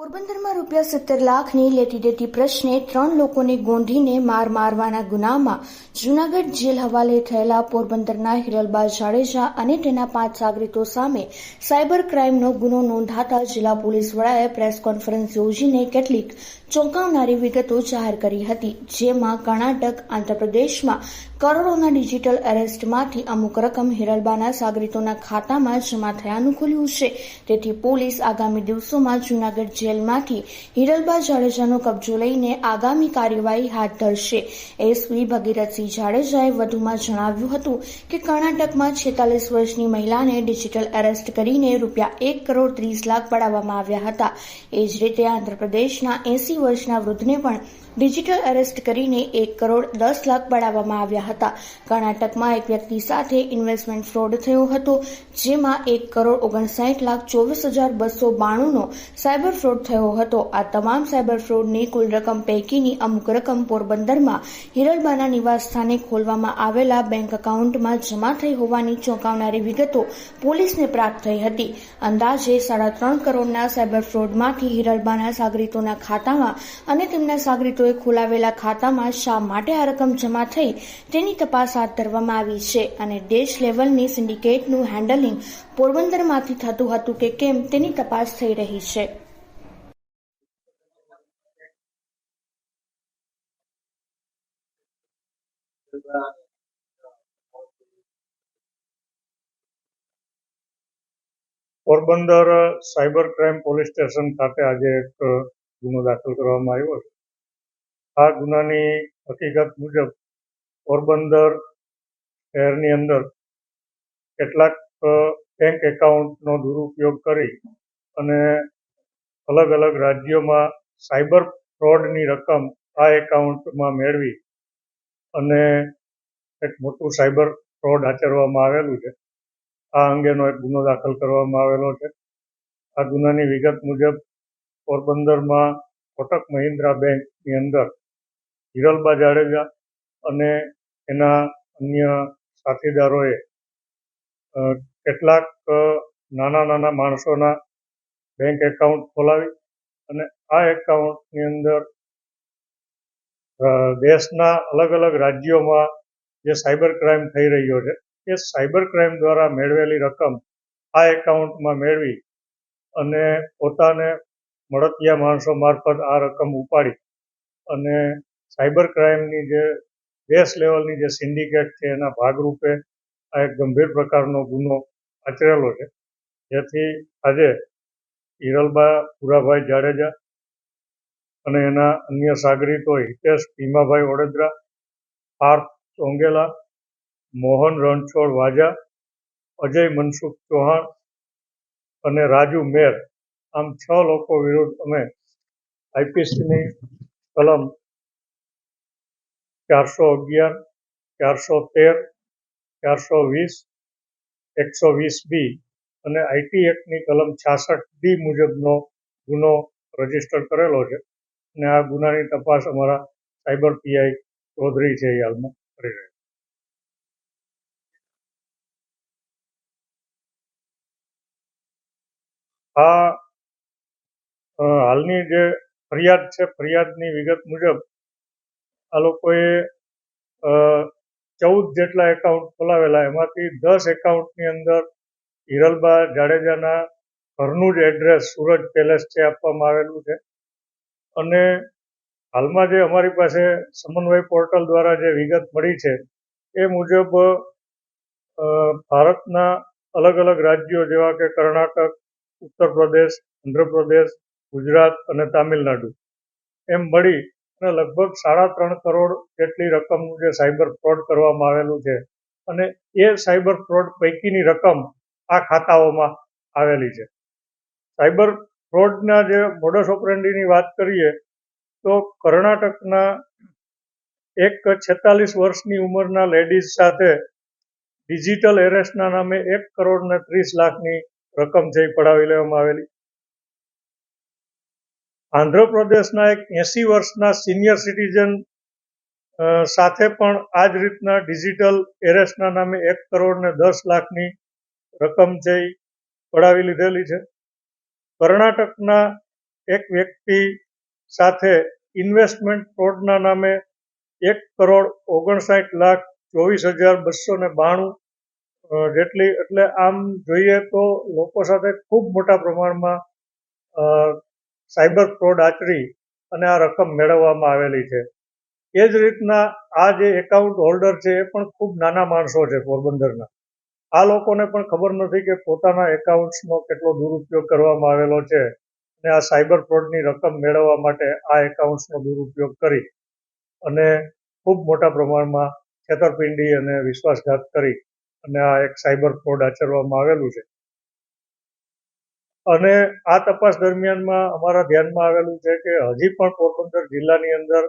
પોરબંદરમાં રૂપિયા સત્તર લાખની લેતી દેતી પ્રશ્ને ત્રણ લોકોને ગોંધીને માર મારવાના ગુનામાં જૂનાગઢ જેલ હવાલે થયેલા પોરબંદરના હિરલબા જાડેજા અને તેના પાંચ સાગરીતો સામે સાયબર ક્રાઇમનો ગુનો નોંધાતા જિલ્લા પોલીસ વડાએ પ્રેસ કોન્ફરન્સ યોજીને કેટલીક ચોંકાવનારી વિગતો જાહેર કરી હતી, જેમાં કર્ણાટક, આંધ્રપ્રદેશમાં કરોડોના ડિજિટલ એરેસ્ટમાંથી અમુક રકમ હિરલબાના સાગરીતોના ખાતામાં જમા થયાનું ખુલ્યું છે. તેથી પોલીસ આગામી દિવસોમાં જૂનાગઢ જેલમાંથી હિરલબા જાડેજાનો કબજો લઈને આગામી કાર્યવાહી હાથ ધરશે. એસપી ભગીરથસિંહ જાડેજાએ વધુમાં જણાવ્યું હતું કે કર્ણાટકમાં છેતાલીસ વર્ષની મહિલાને ડિજિટલ એરેસ્ટ કરીને રૂપિયા એક કરોડ ત્રીસ લાખ પડાવવામાં આવ્યા હતા. એ જ રીતે આંધ્રપ્રદેશના એસી વર્ષના વૃદ્ધને પણ ડિજિટલ એરેસ્ટ કરીને એક કરોડ દસ લાખ પડાવવામાં આવ્યા હતા. કર્ણાટકમાં એક વ્યક્તિ સાથે ઇન્વેસ્ટમેન્ટ ફ્રોડ થયો હતો, જેમાં એક કરોડ ઓગણસાઠ લાખ ચોવીસ હજાર બસો બાણુંનો સાયબર ફ્રોડ થયો હતો. આ તમામ સાયબર ફ્રોડની કુલ રકમ પૈકીની અમુક રકમ પોરબંદરમાં હિરલબાના નિવાસ સ્થાને ખોલવામાં આવેલા બેંક એકાઉન્ટમાં જમા થઈ હોવાની ચોંકાવનારી વિગતો પોલીસને પ્રાપ્ત થઈ હતી. અંદાજે સાડા ત્રણ કરોડના સાયબર ફ્રોડમાંથી હિરલબાના સાગરીતોના ખાતામાં અને તેમના સાગરીતોએ ખોલાવેલા ખાતામાં શા માટે આ રકમ જમા થઈ તેની તપાસ હાથ ધરવામાં આવી છે અને દેશ લેવલની સિન્ડિકેટનું હેન્ડલિંગ પોરબંદરમાંથી થતું હતું કે કેમ તેની તપાસ થઈ રહી છે. Porbandar cyber crime police station ખાતે આજે એક ગુનો દાખલ કરવામાં આવ્યો છે. આ ગુનાની હકીકત મુજબ પોરબંદર શહેરની અંદર કેટલાક બેંક એકાઉન્ટનો દુરુપયોગ કરી અને અલગ અલગ રાજ્યોમાં સાયબર ફ્રોડની રકમ આ એકાઉન્ટમાં મેળવી અને એક મોટું સાયબર ફ્રોડ આચરવામાં આવેલું છે. આ અંગેનો એક ગુનો દાખલ કરવામાં આવેલો છે. આ ગુનાની વિગત મુજબ પોરબંદરમાં કોટક મહિન્દ્રા બેંકની અંદર હિરલબા જાડેજા અને એના અન્ય સાથીદારોએ કેટલાક નાના નાના માણસોના બેંક એકાઉન્ટ ખોલાવી અને આ એકાઉન્ટની અંદર દેશના અલગ અલગ રાજ્યોમાં જે સાયબર ક્રાઇમ થઈ રહ્યો છે, એ સાયબર ક્રાઇમ દ્વારા મેળવેલી રકમ આ એકાઉન્ટમાં મેળવી અને પોતાને મળતિયા માણસો મારફત આ રકમ ઉપાડી અને સાયબર ક્રાઇમની જે દેશ લેવલની જે સિન્ડિકેટ છે એના ભાગરૂપે આ એક ગંભીર પ્રકારનો ગુનો આચરેલો છે. જેથી આજે હિરલબા, પુરાભાઈ જાડેજા અને એના અન્ય સાગરીતો હિતેશ, ભીમાભાઈ વડોદરા, પાર્થ ચોંગેલા, મોહન રણછોડ વાજા, અજય મનસુખ ચૌહાણ અને રાજુ મેર આમ છ લોકો વિરુદ્ધ અમે આઈપીસીની કલમ ચારસો અગિયાર, ચારસો તેર, ચારસો વીસ, એકસો વીસ બી અને આઈટી એક્ટની કલમ છાસઠ ડી મુજબનો ગુનો રજિસ્ટર કરેલો છે અને આ ગુનાની તપાસ અમારા સાયબર પીઆઈ ચૌધરી છે એ હાલમાં કરી રહ્યા. આ હાલની જે ફરિયાદ છે, ફરિયાદની વિગત મુજબ આ લોકોએ ચૌદ જેટલા એકાઉન્ટ ખોલાવેલા. એમાંથી દસ એકાઉન્ટની અંદર હિરલબા જાડેજાના ઘરનું જ એડ્રેસ સુરજ પેલેસ છે આપવામાં આવેલું છે. અને હાલમાં જે અમારી પાસે સમન્વય પોર્ટલ દ્વારા જે વિગત મળી છે, એ મુજબ ભારતના અલગ અલગ રાજ્યો જેવા કે કર્ણાટક, ઉત્તર પ્રદેશ આંધ્રપ્રદેશ ગુજરાત અને તામિલનાડુ. એમ મળી અને લગભગ સાડા ત્રણ કરોડ જેટલી રકમનું જે સાયબર ફ્રોડ કરવામાં આવેલું છે. અને એ સાયબર ફ્રોડ પૈકીની રકમ આ ખાતાઓમાં આવેલી છે. સાયબર ફ્રોડના જે મોડસ ઓપરેન્ડીની વાત કરીએ, તો કર્ણાટકના એક છેતાલીસ વર્ષની ઉંમરના લેડીઝ સાથે ડિજિટલ એરેસ્ટના નામે એક કરોડ ને ત્રીસ લાખની રકમ એ પડાવી લેવામાં આવેલી. આંધ્રપ્રદેશના એક એંસી વર્ષના સિનિયર સિટીઝન સાથે પણ આ જ રીતના ડિજિટલ એરેસ્ટના નામે એક કરોડ ને દસ લાખની રકમ છે પડાવી લીધેલી છે. કર્ણાટકના એક વ્યક્તિ સાથે ઇન્વેસ્ટમેન્ટ ફ્રોડના નામે એક કરોડ ઓગણસાઠ લાખ ચોવીસ હજાર બસો ને બાણું જેટલી, એટલે આમ જોઈએ તો લોકો સાથે ખૂબ મોટા પ્રમાણમાં સાયબર ફ્રોડ આચરી અને આ રકમ મેળવવામાં આવેલી છે. એ જ રીતના આ જે એકાઉન્ટ હોલ્ડર છે એ પણ ખૂબ નાના માણસો છે પોરબંદરના. આ લોકોને પણ ખબર નથી કે પોતાના એકાઉન્ટ્સનો કેટલો દુરુપયોગ કરવામાં આવેલો છે અને આ સાયબર ફ્રોડની રકમ મેળવવા માટે આ એકાઉન્ટ્સનો દુરુપયોગ કરી અને ખૂબ મોટા પ્રમાણમાં છેતરપિંડી અને વિશ્વાસઘાત કરી અને આ એક સાયબર ફ્રોડ આચરવામાં આવેલું છે. અને આ તપાસ દરમિયાનમાં અમારા ધ્યાનમાં આવેલું છે કે હજી પણ પોરબંદર જિલ્લાની અંદર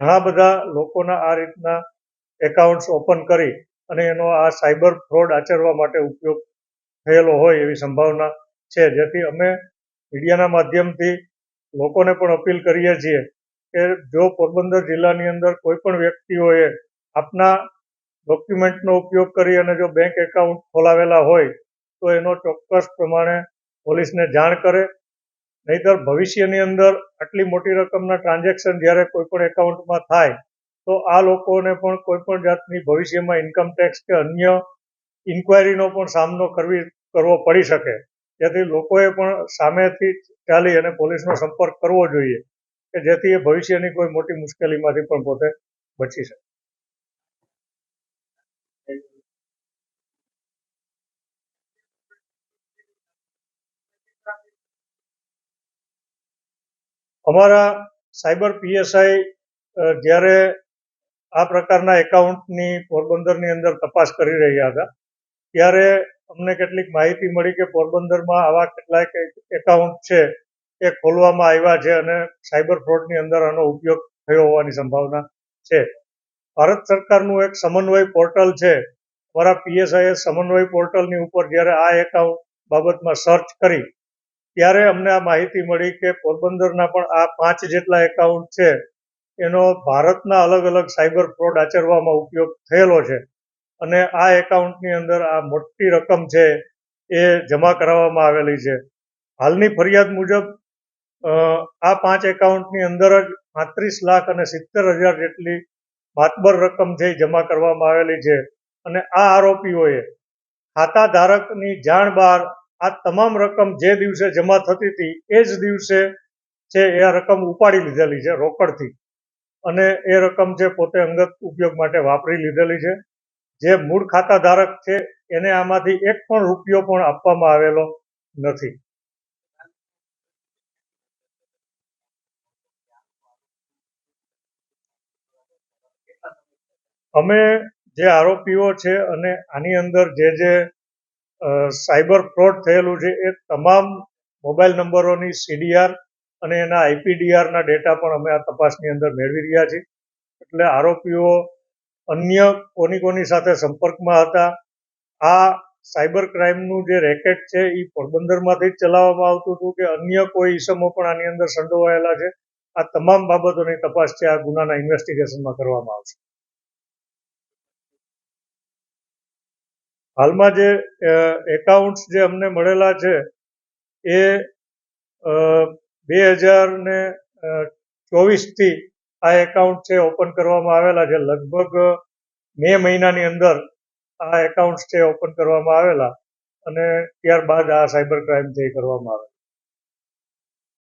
ઘણા બધા લોકોના આ રીતના એકાઉન્ટ્સ ઓપન કરી અને એનો આ સાયબર ફ્રોડ આચરવા માટે ઉપયોગ થયેલો હોય એવી સંભાવના છે. જેથી અમે મીડિયાના માધ્યમથી લોકોને પણ અપીલ કરીએ છીએ કે જો પોરબંદર જિલ્લાની અંદર કોઈ પણ વ્યક્તિઓએ આપના ડોક્યુમેન્ટનો ઉપયોગ કરી અને જો બેંક એકાઉન્ટ ખોલાવેલા હોય તો એનો ચોક્કસ પ્રમાણે પોલીસને જાણ કરે, નહીતર ભવિષ્યની અંદર આટલી મોટી રકમના ટ્રાન્ઝેક્શન જ્યારે કોઈ પણ એકાઉન્ટમાં થાય, તો આ લોકોને પણ કોઈ પણ જાતની ભવિષ્યમાં ઇન્કમ ટેક્સ કે અન્ય ઇન્ક્વાયરીનો પણ સામનો કરવી, કરવો પડી શકે. જેથી લોકોએ પણ સામેથી ચાલી અને પોલીસનો સંપર્ક કરવો જોઈએ, કે જેથી એ ભવિષ્યની કોઈ મોટી મુશ્કેલીમાંથી પણ પોતે બચી શકે. અમારા સાયબર પીએસઆઈ જ્યારે આ પ્રકારના એકાઉન્ટની પોરબંદરની અંદર તપાસ કરી રહ્યા હતા, ત્યારે અમને કેટલીક માહિતી મળી કે પોરબંદરમાં આવા કેટલાક એકાઉન્ટ છે, એ ખોલવામાં આવ્યા છે અને સાયબર ફ્રોડની અંદર આનો ઉપયોગ થયો હોવાની સંભાવના છે. ભારત સરકારનું એક સમન્વય પોર્ટલ છે. અમારા પીએસઆઈએ સમન્વય પોર્ટલની ઉપર જ્યારે આ એકાઉન્ટ બાબતમાં સર્ચ કરી ત્યારે અમને આ માહિતી મળી કે પોરબંદરના પણ આ પાંચ જેટલા એકાઉન્ટ છે, એનો ભારતના અલગ અલગ સાયબર ફ્રોડ આચરવામાં ઉપયોગ થયેલો છે. અને આ એકાઉન્ટની અંદર આ મોટી રકમ છે એ જમા કરાવવામાં આવેલી છે. હાલની ફરિયાદ મુજબ આ પાંચ એકાઉન્ટની અંદર જ પાંત્રીસ લાખ અને સિત્તેર હજાર જેટલી માતબર રકમ છે જમા કરવામાં આવેલી છે. અને આ આરોપીઓએ ખાતા ધારકની જાણ બહાર આ તમામ રકમ જે દિવસે જમા થતી હતી, એ જ દિવસે છે એ આ રકમ ઉપાડી લીધેલી છે રોકડથી. અને એ રકમ છે પોતે અંગત ઉપયોગ માટે વાપરી લીધેલી છે. જે મૂળ ખાતા ધારક છે, એને આમાંથી એક પણ રૂપિયો પણ આપવામાં આવેલો નથી. અમે જે આરોપીઓ છે અને આની અંદર જે જે સાયબર ફ્રોડ થયેલું છે એ તમામ મોબાઈલ નંબરોની સીડીઆર અને એના આઈપીડીઆરના ડેટા પણ અમે આ તપાસની અંદર મેળવી રહ્યા છીએ. એટલે આરોપીઓ અન્ય કોની કોની સાથે સંપર્કમાં હતા, આ સાયબર ક્રાઇમનું જે રેકેટ છે એ પોરબંદરમાંથી જ ચલાવવામાં આવતું હતું કે અન્ય કોઈ ઈસમો પણ આની અંદર સંડોવાયેલા છે. આ તમામ બાબતોની તપાસ છે, આ ગુનાના ઇન્વેસ્ટિગેશનમાં કરવામાં આવશે. હાલમાં જે એકાઉન્ટ્સ જે અમને મળેલા છે, એ બે હજાર ને ચોવીસથી આ એકાઉન્ટ છે ઓપન કરવામાં આવેલા છે. લગભગ મે મહિનાની અંદર આ એકાઉન્ટ્સ છે ઓપન કરવામાં આવેલા અને ત્યારબાદ આ સાયબર ક્રાઇમ એ કરવામાં આવે.